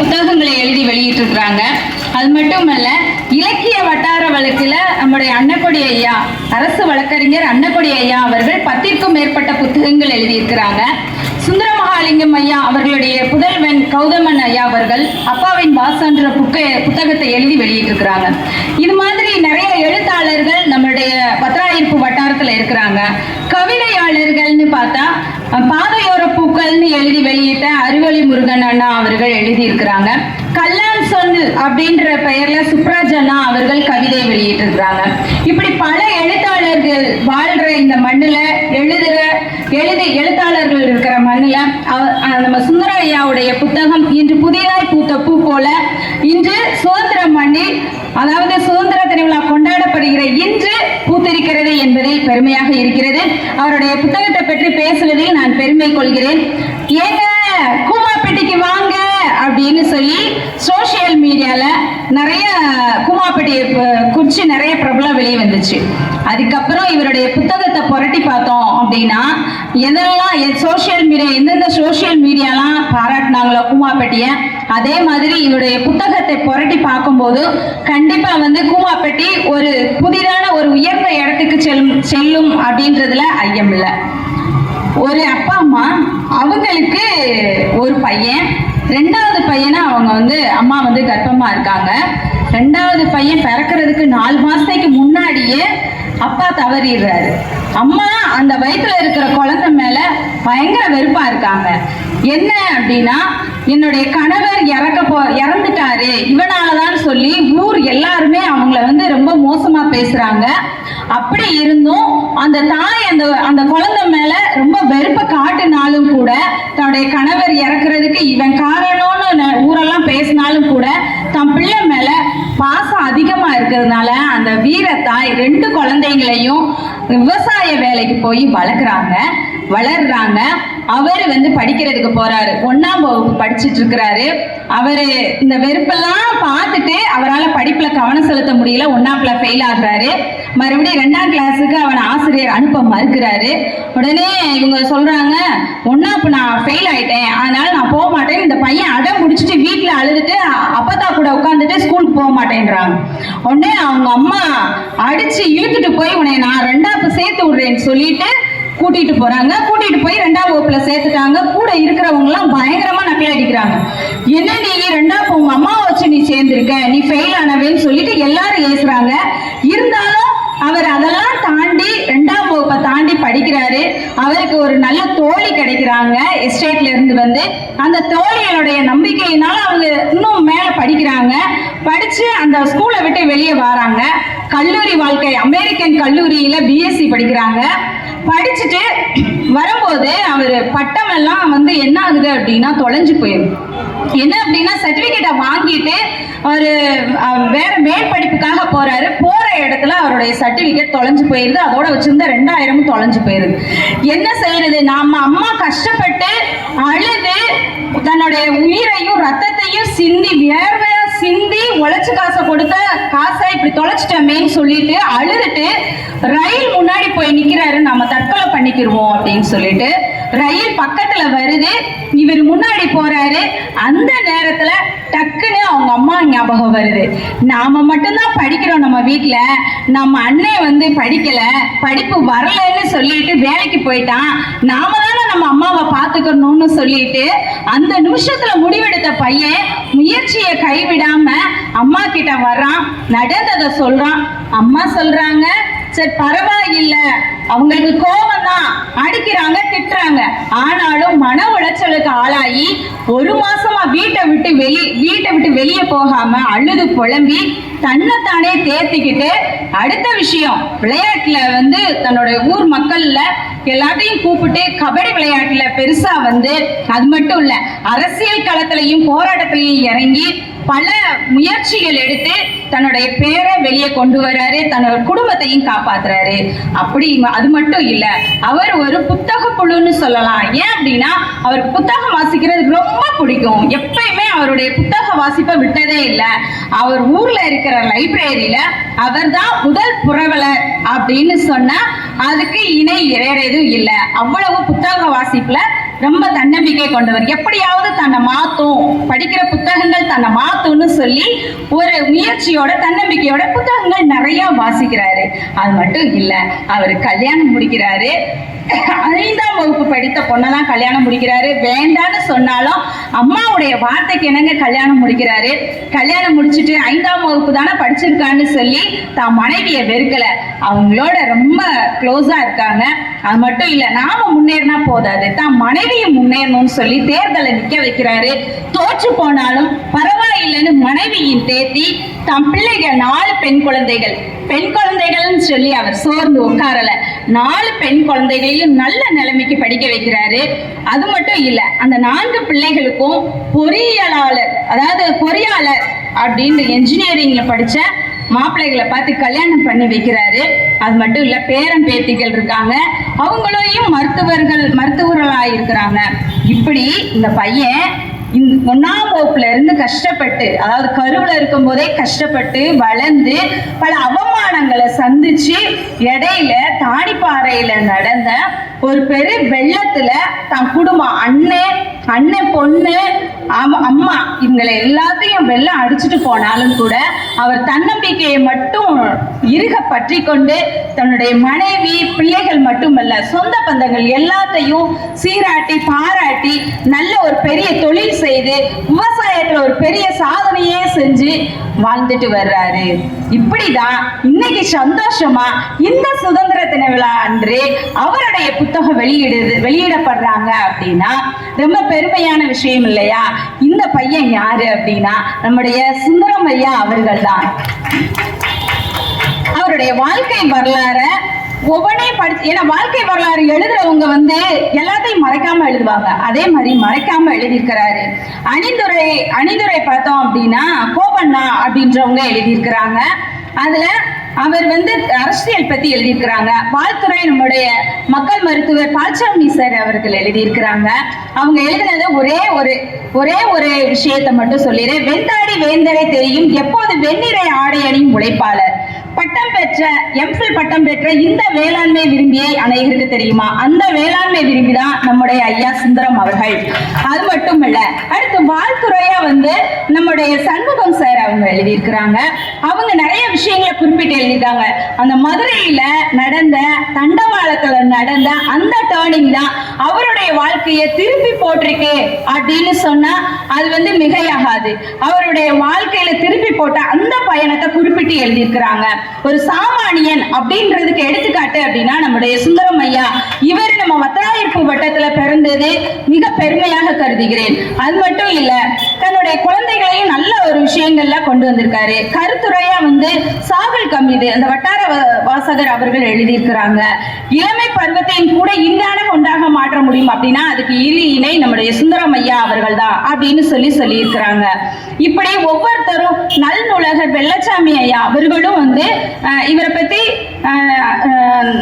புத்தகங்களை எழுதி வெளியிட்டிருக்கிறாங்க. அது மட்டுமல்ல இலக்கிய வட்டார வழக்குல நம்முடைய அன்னக்கொடி ஐயா அரசு வழக்கறிஞர் அன்னக்கொடி ஐயா அவர்கள் பத்திற்கும் மேற்பட்ட புத்தகங்கள் எழுதியிருக்கிறாங்க. சுந்தர மகாலிங்கம் ஐயா அவர்களுடைய புதல்வன் கௌதமன் ஐயா அவர்கள் அப்பாவின் வாசன்ற புக்க புத்தகத்தை எழுதி வெளியிட்டிருக்கிறாங்க. இது மாதிரி நிறைய எழு அண்ணா அவர்கள் எழுதியிருக்கிறாங்க. கல்லான் சொல்லு அப்படின்ற பெயர்ல சுப்ராஜ் அண்ணா அவர்கள் கவிதை வெளியிட்டிருக்கிறாங்க. இப்படி பல எழுத்தாளர்கள் வாழ்ற இந்த மண்ணுல எழுதுற எழுதி எழுத்தாளர்கள் இருக்கிற மண்ணுல நம்ம சுந்தர ஐயாவுடைய புத்தகம் இன்று புதிதாய் பூத்த பூ போல இன்று சுதந்திர மண்ணில் அதாவது சுதந்திர திருவிழா கொண்டாடப்படுகிற இன்று பூத்திருக்கிறது என்பதில் பெருமையாக இருக்கிறது. அவருடைய புத்தகத்தை பற்றி பேசுவதில் நான் பெருமை கொள்கிறேன். ஏங்க அப்படின்னு சொல்லி சோஷியல் மீடியால நிறைய கூமாப்பேட்டையை ப- குறிச்சு நிறைய பிரபலம் வெளியே வந்துச்சு. அதுக்கப்புறம் இவருடைய புத்தகத்தை புரட்டி பார்த்தோம் அப்படின்னா எதெல்லாம் சோஷியல் மீடியா எந்தெந்த சோஷியல் மீடியாலாம் பாராட்டினாங்களோ கூமாப்பேட்டியை அதே மாதிரி இவருடைய புத்தகத்தை புரட்டி பார்க்கும்போது கண்டிப்பா வந்து கூமாப்பேட்டி ஒரு புதிதான ஒரு உயர்ந்த இடத்துக்கு செல்லும் செல்லும் அப்படின்றதுல ஐயம் இல்லை. ஒரு அப்பா அம்மா அவங்களுக்கு ஒரு பையன் ரெண்டாவது பையனை அவங்க வந்து அம்மா வந்து கர்ப்பமா இருக்காங்க. ரெண்டாவது பையன் பிறக்கிறதுக்கு நாலு மாசத்துக்கு முன்னாடியே அப்பா தவறிடுறாரு. அம்மா அந்த வயிற்றுல இருக்கிற குழந்தை மேல பயங்கர வெறுப்பா இருக்காங்க. என்ன அப்படின்னா என்னுடைய கணவர் இறக்க போ இறந்துட்டாரு இவனாலதான் சொல்லி ஊர் எல்லாருமே அவங்கள வந்து ரொம்ப மோசமா பேசுறாங்க. அப்படி இருந்தும் அந்த தாய் அந்த அந்த குழந்தை மேல ரொம்ப வெறுப்பை காட்டினாலும் கூட தன்னுடைய கணவர் இறக்குறதுக்கு இவன் காரணம்னு ஊரெல்லாம் பேசினாலும் கூட தம் பிள்ளை மேல பாசம் அதிகமா இருக்கிறதுனால அந்த வீரத்தாய் ரெண்டு குழந்தைங்களையும் விவசாய வேலைக்கு போய் வளர்க்குறாங்க. வளர்றாங்க. அவர் வந்து படிக்கிறதுக்கு போறாரு. ஒன்னாம் வகுப்பு படிச்சுட்டு இருக்கிறாரு. அவரு இந்த வெறுப்பெல்லாம் பார்த்துட்டு அவரால் படிப்புல கவனம் செலுத்த முடியல. ஒன்னாப்ல ஃபெயில் ஆகுறாரு. மறுபடியும் ரெண்டாம் கிளாஸுக்கு அவனை ஆசிரியர் அனுப்ப மறுக்கிறாரு. உடனே இவங்க சொல்றாங்க ஒன்னாப்பு நான் ஃபெயில் ஆயிட்டேன். அதனால நான் போக மாட்டேன். இந்த பையன் அடம் முடிச்சுட்டு வீட்டில் அழுதுட்டு அப்பத்தா கூட உட்காந்துட்டு ஸ்கூலுக்கு போக மாட்டேன்றாங்க. உடனே அவங்க அம்மா அடிச்சு இழுத்துட்டு போய் உன்னை நான் ரெண்டாப்பு சேர்த்து விடுறேன்னு சொல்லிட்டு கூட்டிட்டு போறாங்க. கூட்டிட்டு போய் ரெண்டாம் வகுப்புல சேர்த்துட்டாங்க. கூட இருக்கிறவங்க எல்லாம் பயங்கரமா நக்கல் அடிக்கிறாங்க. என்ன நீ ரெண்டாம் உங்க அம்மாவை வச்சு நீ சேர்ந்திருக்க? நீ ஃபெயில் ஆனவேன்னு சொல்லிட்டு எல்லாரும் ஏசுறாங்க. இருந்தாலும் அவர் அதெல்லாம் தாண்டி ரெண்டாம் வகுப்பை தாண்டி படிக்கிறாரு. அவருக்கு ஒரு நல்ல தோழி கிடைக்கிறாங்க. எஸ்டேட்ல இருந்து வந்து அந்த தோழிகளுடைய நம்பிக்கையினால அவங்க இன்னும் மேல படிக்கிறாங்க. படிச்சு அந்த ஸ்கூலை விட்டு வெளியே வராங்க. கல்லூரி வாழ்க்கை. அமெரிக்கன் கல்லூரியில பிஎஸ்சி படிக்கிறாங்க. படிச்சுட்டு வரும்போது அவர் பட்டம் எல்லாம் வந்து என்ன ஆகுது அப்படின்னா தொலைஞ்சு போயிடும் என்ன அப்படின்னா சர்டிபிகேட்டை வாங்கிட்டு ஒரு வேற மேல் படிப்புக்காக போறாரு. போற இடத்துல அவருடைய சர்டிபிகேட் தொலைஞ்சு போயிருது. அதோட வச்சிருந்த ரெண்டாயிரமும் தொலைஞ்சு போயிருது. என்ன செய்யறது? நாம அம்மா கஷ்டப்பட்டு அழுது தன்னுடைய உயிரையும் ரத்தத்தையும் சிந்தி வேர்வையா சிந்தி உழைச்சு காசை கொடுத்த காசை இப்படி தொலைச்சிட்டோமேன்னு சொல்லிட்டு அழுதுட்டு ரயில் முன்னாடி போய் நிக்கிறாரு. நம்ம தற்கொலை பண்ணிக்கிருவோம் அப்படின்னு சொல்லிட்டு ரயில் பக்கத்துல வருது. இவர் முன்னாடி போறாரு. அந்த நேரத்துல டக்குன்னு அவங்க அம்மா ஞாபகம் வருது. நாம மட்டும்தான் படிக்கிறோம் நம்ம வீட்டுல நம்ம அண்ணன் வந்து படிக்கல. படிப்பு வரலன்னு சொல்லிட்டு வேலைக்கு போயிட்டான். நாம தானே நம்ம அம்மாவை பார்த்துக்கணும்னு சொல்லிட்டு அந்த நிமிஷத்துல முடிவெடுத்த பையன் முயற்சியை கைவிடாம அம்மா கிட்ட வர்றான். நடந்ததை சொல்றான். அம்மா சொல்றாங்க சரி பரவாயில்ல. அவங்களுக்கு கோபம் தான் அடிக்கிறாங்க திட்டுறாங்க. ஆனாலும் மன உளைச்சலுக்கு ஆளாகி ஒரு மாசமா வீட்டை விட்டு வெளி வீட்டை விட்டு வெளியே போகாம அழுது புலம்பி தன்னைத்தானே தேர்த்திக்கிட்டு அடுத்த விஷயம் விளையாட்டுல வந்து தன்னோட ஊர் மக்கள்ல எல்லாத்தையும் கூப்பிட்டு கபடி விளையாட்டுல பெருசா வந்து அது மட்டும் இல்ல அரசியல் களத்திலையும் போராட்டத்திலையும் இறங்கி பல முயற்சிகள் எடுத்து தன்னுடைய பேரை வெளியே கொண்டு வராரு தன்னோட குடும்பத்தையும் காப்பாத்துறாரு. அப்படி அது மட்டும் இல்ல அவர் ஒரு புத்தக புழுன்னு சொல்லலாம். ஏன் அப்படின்னா அவர் புத்தகம் வாசிக்கிறது ரொம்ப பிடிக்கும். எப்பயுமே அவருடைய புத்தக வாசிப்பை விட்டதே இல்லை. அவர் ஊர்ல இருக்கிற லைப்ரரியில அவர் தான் முதல் புரவலர் அப்படின்னு சொன்னா அதுக்கு இணை வேற எதுவும் இல்லை. அவ்வளவு புத்தக வாசிப்புல ரொம்ப தன்னம்பிக்கை கொண்டவர். எப்படியாவது தன்னை மாத்தும். படிக்கிற புத்தகங்கள் தன்னை மாத்தும்னு சொல்லி ஒரு முயற்சியோட தன்னம்பிக்கையோட புத்தகங்கள் நிறைய வாசிக்கிறாரு. அது மட்டும் இல்ல அவர் கல்யாணம் முடிக்கிறாரு. ஐந்தாம் வகுப்பு படித்த பொண்ணெல்லாம் கல்யாணம் முடிக்கிறாரு. வேண்டான்னு சொன்னாலும் அம்மாவுடைய வார்த்தைக்கு என்னங்க கல்யாணம் முடிக்கிறாரு? கல்யாணம் முடிச்சுட்டு ஐந்தாம் வகுப்பு தானே படிச்சிருக்கான்னு சொல்லி தான் மனைவியை வெறுக்கல. அவங்களோட ரொம்ப க்ளோஸா இருக்காங்க. அது மட்டும் இல்ல நாம முன்னேறினா போதாது. தான் மனைவியும் முன்னேறணும்னு சொல்லி தேர்தலை நிக்க வைக்கிறாரு. தோற்று போனாலும் பரவாயில்லைன்னு மனைவியின் தேத்தி தம் பிள்ளைகள் நாலு பெண் குழந்தைகள். பெண் குழந்தைகள்னு சொல்லி அவர் சோர்ந்து உட்காரல. நாலு பெண் குழந்தைகளையும் நல்ல நிலைமைக்கு படிக்க வைக்கிறாரு. அது மட்டும் இல்ல அந்த நான்கு பிள்ளைகளுக்கும் பொறியியலாளர் அதாவது பொறியாளர் அப்படின்னு இன்ஜினியரிங்ல படிச்ச மாப்பிள்ளைகளை பார்த்து கல்யாணம் பண்ணி வைக்கிறாரு. அது மட்டும் இல்ல பேரன் பேத்திகள் இருக்காங்க. அவங்களையும் மருத்துவர்கள் மருத்துவர்களாக இருக்கிறாங்க. இப்படி இந்த பையன் இந்த ஒன்னாம் வகுப்புல இருந்து கஷ்டப்பட்டு அதாவது கருவுல இருக்கும் போதே கஷ்டப்பட்டு வளர்ந்து பல அவமானங்களை சந்திச்சு இடையில தாணிப்பாறையில நடந்த ஒரு பெரு வெள்ளத்துல தன் குடும்பம் அண்ணன் அண்ணன் பொண்ணு அம்மா இவங்களை எல்லாத்தையும் வெள்ளம் அடிச்சுட்டு போனாலும் கூட அவர் தன்னம்பிக்கையை மட்டும் இருக பற்றி கொண்டு தன்னுடைய மனைவி பிள்ளைகள் மட்டுமல்ல சொந்த பந்தங்கள் எல்லாத்தையும் சீராட்டி பாராட்டி நல்ல ஒரு பெரிய தொழில் செய்து விவசாயத்துல ஒரு பெரிய சாதனையே செஞ்சு வாழ்ந்துட்டு வர்றாரு. இப்படிதான் இன்னைக்கு சந்தோஷமா இந்த சுதந்திர தின விழா அன்று அவருடைய புத்தகம் வெளியிடுது வெளியிடப்படுறாங்க அப்படின்னா ரொம்ப பெருமையான விஷயம் இல்லையா? இந்த பையன் யாரு அப்படின்னா நம்முடைய சுந்தரமையா அவர்கள் தான் அவருடைய வாழ்க்கை வரலாற ஒவ்வொன்றையும் படிச்சு ஏன்னா வாழ்க்கை வரலாறு எழுதுறவங்க வந்து எல்லாத்தையும் மறைக்காம எழுதுவாங்க. அதே மாதிரி மறைக்காம எழுதியிருக்கிறாரு. அணிந்துரை அணிந்துரை பார்த்தோம் அப்படின்னா கோபண்ணா அப்படின்றவங்க எழுதியிருக்கிறாங்க. அதுல அவர் வந்து அரசியல் பத்தி எழுதியிருக்கிறாங்க. பால்துறை நம்முடைய மக்கள் மருத்துவர் பால்சாமி சார் அவர்கள் எழுதியிருக்கிறாங்க. அவங்க எழுதினத ஒரே ஒரு ஒரே ஒரு விஷயத்தை மட்டும் சொல்லிடுறேன். வெந்தாடி வேந்தரை தெரியும். எப்போது வெண்ணிறை ஆடை அணியும் உழைப்பாளர்? பட்டம் பெற்ற எம்ஃபில் பட்டம் பெற்ற இந்த வேளாண்மை விரும்பியை அனைவருக்கு தெரியுமா? அந்த வேளாண்மை விரும்பி தான் நம்முடைய ஐயா சுந்தரம் அவர்கள். அது மட்டும் இல்ல அடுத்து வாழ்த்துறையா வந்து நம்முடைய சண்முகம் சார் அவங்க எழுதியிருக்கிறாங்க. அவங்க நிறைய விஷயங்களை குறிப்பிட்டு எழுதியிருக்காங்க. அந்த மதுரையில நடந்த தண்டவாளத்துல நடந்த அந்த டேர்னிங் தான் அவருடைய வாழ்க்கையை திருப்பி போட்டிருக்கு அப்படின்னு சொன்னா அது வந்து மிகையாகாது. அவருடைய வாழ்க்கையில திருப்பி போட்ட அந்த பயணத்தை குறிப்பிட்டு எழுதியிருக்கிறாங்க. ஒரு சாமானியன் அப்படின்றதுக்கு எடுத்துக்காட்டு அப்படின்னா நம்முடைய சுந்தரம் ஐயா இவர் நம்ம வத்தராயிருப்பு வட்டத்துல பிறந்தது மிக பெருமையாக கருதுகிறேன். அது மட்டும் இல்ல தன்னுடைய குழந்தைகளையும் நல்ல ஒரு விஷயங்கள்ல கொண்டு வந்திருக்காரு. கருத்துரையா வந்து சாகல் கம்மிது அந்த வட்டார வாசகர் அவர்கள் எழுதியிருக்கிறாங்க. இளமை பருவத்தையும் கூட இன்னான கொண்டாக மாற்ற முடியும் அப்படின்னா அதுக்கு இலி இணை நம்முடைய சுந்தரம் ஐயா அவர்கள் தான் அப்படின்னு சொல்லி சொல்லியிருக்கிறாங்க. இப்படி ஒவ்வொருத்தரும் நல் நூலகர் வெள்ளச்சாமி ஐயா அவர்களும் வந்து இவரை பத்தி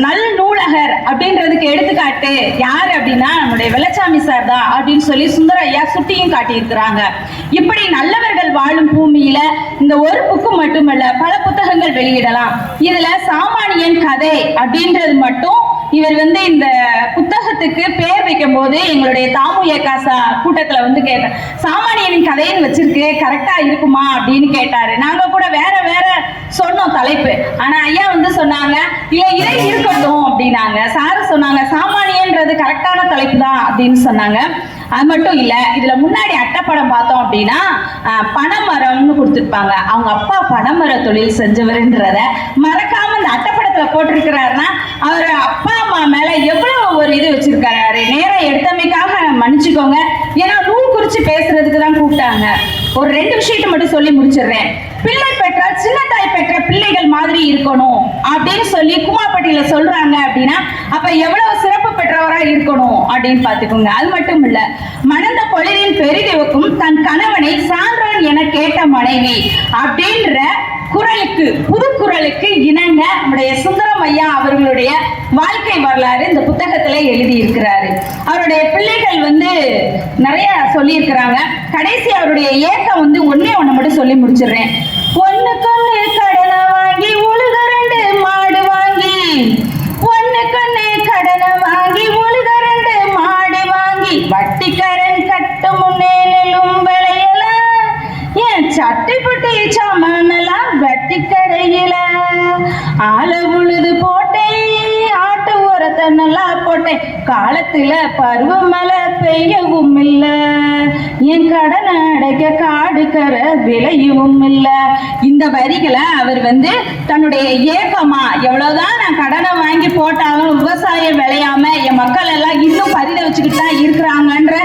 நல் நூலகர் அப்படின்றதுக்கு எடுத்துக்காட்டு யார் அப்படின்னா நம்முடைய வெள்ளச்சாமி சார் தான் அப்படின்னு சொல்லி சுந்தர ஐயா சுட்டியும் காட்டியிருக்கிறாங்க. இப்படி நல்லவர்கள் வாழும் பூமியில இந்த ஒரு புக்கு மட்டுமல்ல பல புத்தகங்கள் வெளியிடலாம். இதுல சாமானியன் கதை அப்படின்றது மட்டும் இவர் வந்து இந்த புத்தகத்துக்கு பேர் வைக்கும் போது எங்களுடைய தாமு ஏகாசா கூட்டத்துல வந்து கேட்டேன் சாமானியனின் கதைன்னு வச்சிருக்கு கரெக்டா இருக்குமா? அப்படின்னு கேட்டாரு. நாங்க கூட வேற வேற சொன்னோம் தலைப்பு. ஆனா ஐயா வந்து சொன்னாங்க இல்ல இதே இருக்கட்டும் அப்படின்னாங்க. சாரு சொன்னாங்க சாமானியன்றது கரெக்டான தலைப்பு தான் அப்படின்னு சொன்னாங்க. அது மட்டும் இல்ல இதுல முன்னாடி அட்டைப்படம் பார்த்தோம் அப்படின்னா பனைமரம்னு கொடுத்துருப்பாங்க. அவங்க அப்பா பனைமர தொழில் செஞ்சவருன்றத மறக்காம இந்த அட்டைப்படத்தில் போட்டிருக்கிறாருன்னா அவர் அப்பா அம்மா மேல எவ்வளவு ஒரு இது வச்சிருக்காரு நேரம் எடுத்தமைக்காக மன்னிச்சுக்கோங்க. ஏன்னா நூல் குறிச்சு பேசுறதுக்கு தான் கூப்பிட்டாங்க. ஒரு ரெண்டு விஷயத்தை மட்டும் சொல்லி முடிச்சிடுறேன். பிள்ளை பெற்றால் சின்ன தாய் பெற்ற பிள்ளைகள் மாதிரி இருக்கணும் அப்படின்னு சொல்லி குமாப்பட்டியில சொல்றாங்க அப்படின்னா அப்ப எவ்வளவு சிறப்பு பெற்றவரா இருக்கணும் அப்படின்னு பாத்துக்கோங்க அது மட்டும் இல்ல மணந்த பொழிலின் பெரிதவுக்கும் தன் கணவனை சான்றோன் என கேட்ட மனைவி அப்படின்ற குரலுக்கு புது குரலுக்கு இணங்க நம்முடைய சுந்தரம் ஐயா அவர்களுடைய வாழ்க்கை வரலாறு இந்த புத்தகத்துல எழுதி இருக்கிறாரு அவருடைய பிள்ளைகள் வந்து நிறைய சொல்லியிருக்கிறாங்க. கடைசி அவருடைய ஏக்கம் வந்து ஒன்னே ஒண்ணு மட்டும் சொல்லி முடிச்சிடுறேன். ஒண்ணு போட்டேன். காலத்துல பருவமழை பெய்யவும் இல்ல என் கடனை அடைக்க காடுக்கிற விளையவும் இல்ல இந்த வரிகளை அவர் வந்து தன்னுடைய ஏக்கமா எவ்வளவுதான் நான் கடனை வாங்கி போட்டாலும் விவசாயம் விளையாம என் மக்கள் எல்லாம் இன்னும் பதில வச்சுக்கிட்டு தான் இருக்கிறாங்கன்ற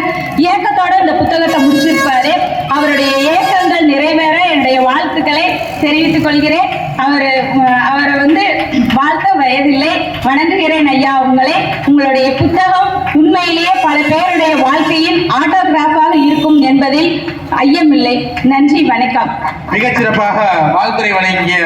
ஏக்கத்தோட இந்த புத்தகத்தை முடிச்சிருப்பாரு. அவருடைய ஏக்கங்கள் நிறைவேற என்னுடைய வாழ்த்துக்களை தெரிவித்துக் கொள்கிறேன். அவர் அவரை வந்து வாழ்த்த வயதில்லை. வணங்குகிறேன் ஐயா உங்களை. உங்களுடைய புத்தகம் உண்மையிலேயே பல பேருடைய வாழ்க்கையின் ஆட்டோகிராஃபாக இருக்கும் என்பதில் ஐயமில்லை. நன்றி வணக்கம். மிகச்சிறப்பாக வாழ்த்துறை வழங்கிய